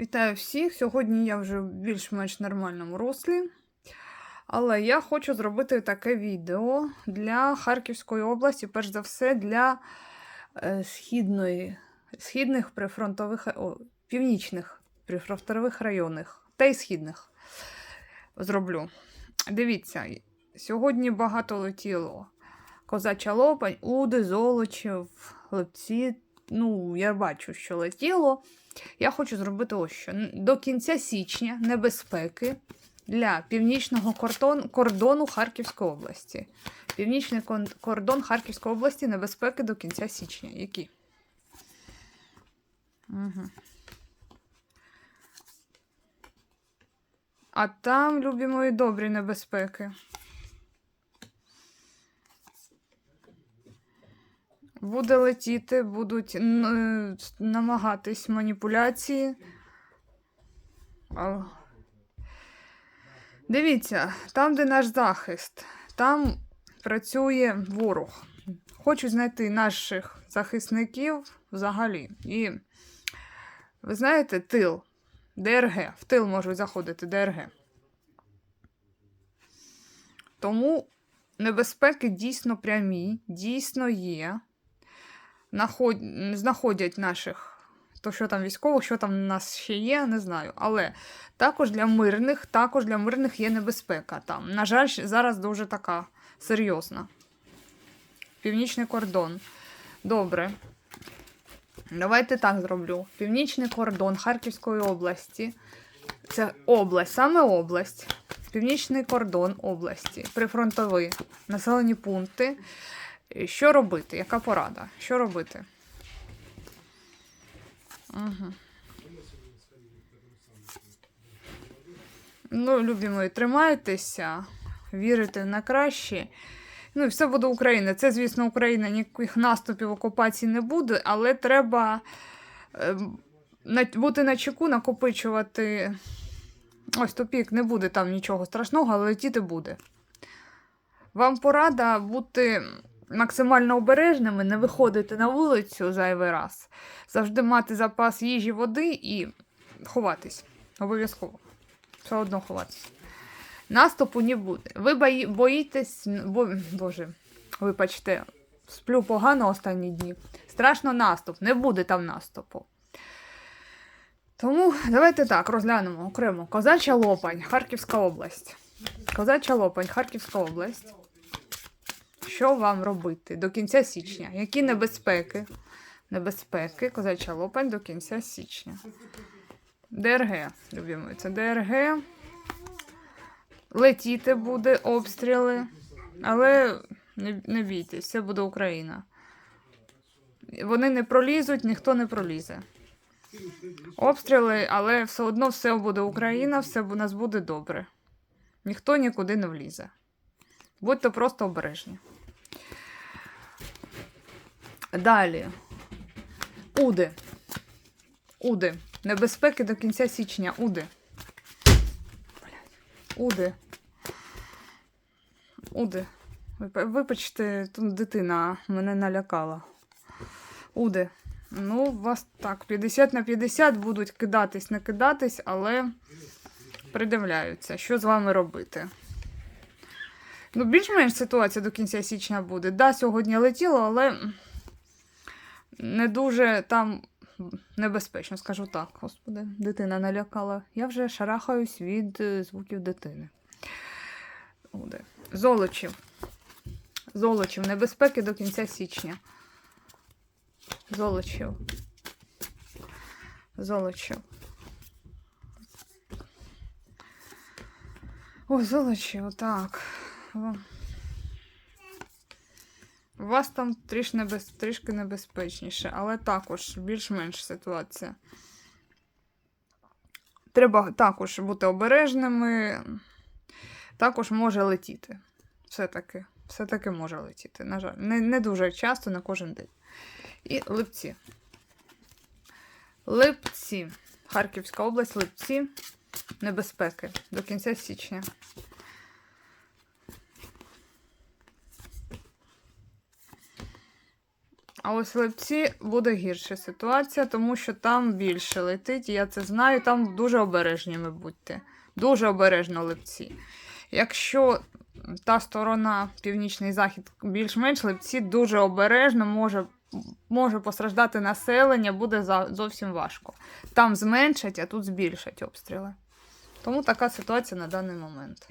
Вітаю всіх! Сьогодні я вже в більш-менш нормальному руслі. Але я хочу зробити таке відео для Харківської області, перш за все, для е, східної, східних прифронтових, о, північних прифронтових районів та й східних зроблю. Дивіться, сьогодні багато летіло. Козача Лопань, Уди, Золочів, Лепці. Ну, я бачу, що летіло. Я хочу зробити ось що. До кінця січня небезпеки для північного кордон, кордону Харківської області. Північний кордон Харківської області небезпеки до кінця січня. Які? Угу. А там, любі мої добрі небезпеки. Буде летіти, будуть е, намагатись маніпуляції. А. Дивіться, там, де наш захист, там працює ворог. Хочу знайти наших захисників взагалі. І ви знаєте, тил, ДРГ. В тил можуть заходити ДРГ. Тому небезпеки дійсно прямі, дійсно є. Наход- Знаходять наших, то що там військових, що там у нас ще є, не знаю. Але також для мирних, також для мирних є небезпека там. На жаль, зараз дуже така серйозна. Північний кордон. Добре. Давайте так зроблю. Північний кордон Харківської області. Це область, саме область. Північний кордон області, прифронтові населені пункти. Що робити? Яка порада? Що робити? Угу. Ну, любі мої, тримайтеся, вірите на краще. Ну, і все буде Україна. Це, звісно, Україна, ніяких наступів окупації не буде, але треба е, бути на чеку, накопичувати. Ось тупік, не буде там нічого страшного, але летіти буде. Вам порада бути максимально обережними, не виходити на вулицю зайвий раз, завжди мати запас їжі, води і ховатись. Обов'язково. Все одно ховатись. Наступу не буде. Ви бої... боїтесь, бо... Боже, вибачте, сплю погано останні дні. Страшно наступ, не буде там наступу. Тому давайте так розглянемо окремо. Козача Лопань, Харківська область. Козача Лопань, Харківська область. Що вам робити до кінця січня? Які небезпеки? Небезпеки, козача Лопань до кінця січня. ДРГ, любимо, це ДРГ. Летіти буде, обстріли. Але не, не бійтесь, це буде Україна. Вони не пролізуть, ніхто не пролізе. Обстріли, але все одно все буде Україна, все у нас буде добре. Ніхто нікуди не влізе. Будьте просто обережні. Далі. Уди. Уди. Небезпеки до кінця січня. Уди. Уди. Уди. Вибачте, тут дитина мене налякала. Уди. Ну, у вас так, 50 на 50 будуть кидатись, не кидатись, але придивляються, що з вами робити. Ну, більш-менш ситуація до кінця січня буде. Да, сьогодні летіло, але не дуже там небезпечно, скажу так. Господи, дитина налякала. Я вже шарахаюсь від е, звуків дитини. Золочів. Золочів. Небезпеки до кінця січня. Золочів. Золочів. Ой, Золочів, так. У вас там трішки, небез... трішки небезпечніше, але також більш-менш ситуація. Треба також бути обережними. Також може летіти. Все-таки. Все-таки може летіти. На жаль, не, не дуже часто на кожен день. І Липці. Липці. Харківська область, Липці. Небезпеки до кінця січня. А ось липці буде гірша ситуація, тому що там більше летить, я це знаю, там дуже обережніми будьте. Дуже обережно липці. Якщо та сторона, північний захід, більш-менш липці дуже обережно може, може постраждати населення, буде зовсім важко. Там зменшать, а тут збільшать обстріли. Тому така ситуація на даний момент.